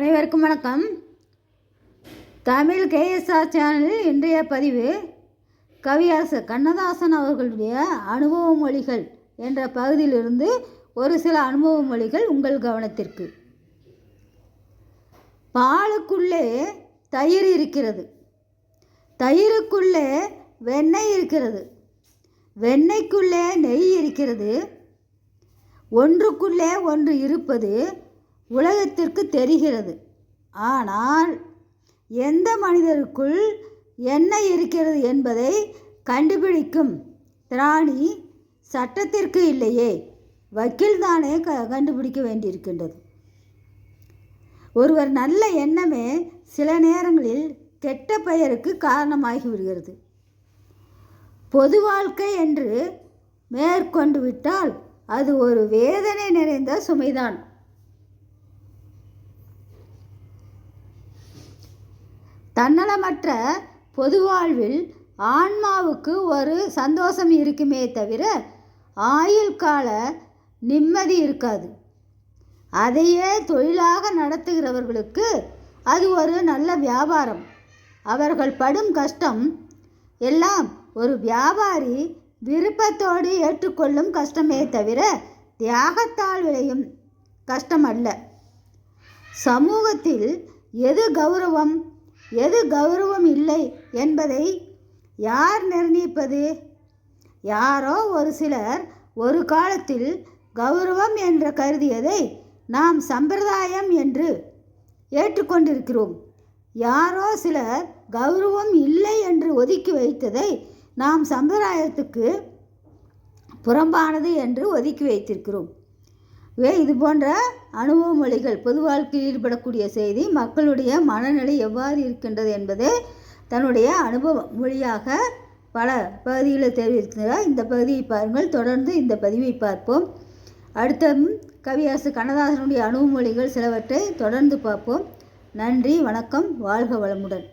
அனைவருக்கும் வணக்கம். தமிழ் கேஎஸ்ஆர் சேனலில் இன்றைய பதிவு கவியரசர் கண்ணதாசன் அவர்களுடைய அனுபவ மொழிகள் என்ற பகுதியிலிருந்து ஒரு சில அனுபவ மொழிகள் உங்கள் கவனத்திற்கு. பாலுக்குள்ளே தயிர் இருக்கிறது. தயிருக்குள்ளே வெண்ணெய் இருக்கிறது. வெண்ணெய்க்குள்ளே நெய் இருக்கிறது. ஒன்றுக்குள்ளே ஒன்று இருப்பது உலகத்திற்கு தெரிகிறது. ஆனால் எந்த மனிதருக்குள் என்ன இருக்கிறது என்பதை கண்டுபிடிக்கும் திராணி சட்டத்திற்கு இல்லையே. வக்கீல்தானே க கண்டுபிடிக்க வேண்டியிருக்கின்றது. ஒருவர் நல்ல எண்ணமே சில நேரங்களில் கெட்ட பெயருக்கு காரணமாகி விடுகிறது. பொது வாழ்க்கை என்று மேற்கொண்டு விட்டால் அது ஒரு வேதனை நிறைந்த சுமைதான். தன்னலமற்ற பொது வாழ்வில் ஆன்மாவுக்கு ஒரு சந்தோஷம் இருக்குமே தவிர ஆயுள் கால நிம்மதி இருக்காது. அதையே தொழிலாக நடத்துகிறவர்களுக்கு அது ஒரு நல்ல வியாபாரம். அவர்கள் படும் கஷ்டம் எல்லாம் ஒரு வியாபாரி விருப்பத்தோடு ஏற்றுக்கொள்ளும் கஷ்டமே தவிர தியாகத்தால் விளையும் கஷ்டம் அல்ல சமூகத்தில் எது கௌரவம்? எது கௌரவம் இல்லை என்பதை யார் நிர்ணயிப்பது? யாரோ ஒரு சிலர் ஒரு காலத்தில் கௌரவம் என்று கருதியதை நாம் சம்பிரதாயம் என்று ஏற்றுக்கொண்டிருக்கிறோம். யாரோ சிலர் கௌரவம் இல்லை என்று ஒதுக்கி வைத்ததை நாம் சம்பிரதாயத்துக்கு புறம்பானது என்று ஒதுக்கி வைத்திருக்கிறோம். வே இது போன்ற அனுபவ மொழிகள் பொது வாழ்க்கையில் ஈடுபடக்கூடிய செய்தி மக்களுடைய மனநிலை எவ்வாறு இருக்கின்றது என்பதை தன்னுடைய அனுபவ மொழியாக பல பகுதிகளில் தெரிவித்திருக்கிறார். இந்த பகுதியை பாருங்கள். தொடர்ந்து இந்த பதிவை பார்ப்போம். அடுத்த கவியரசு கண்ணதாசனுடைய அனுபவ மொழிகள் சிலவற்றை தொடர்ந்து பார்ப்போம். நன்றி வணக்கம் வாழ்க வளமுடன்.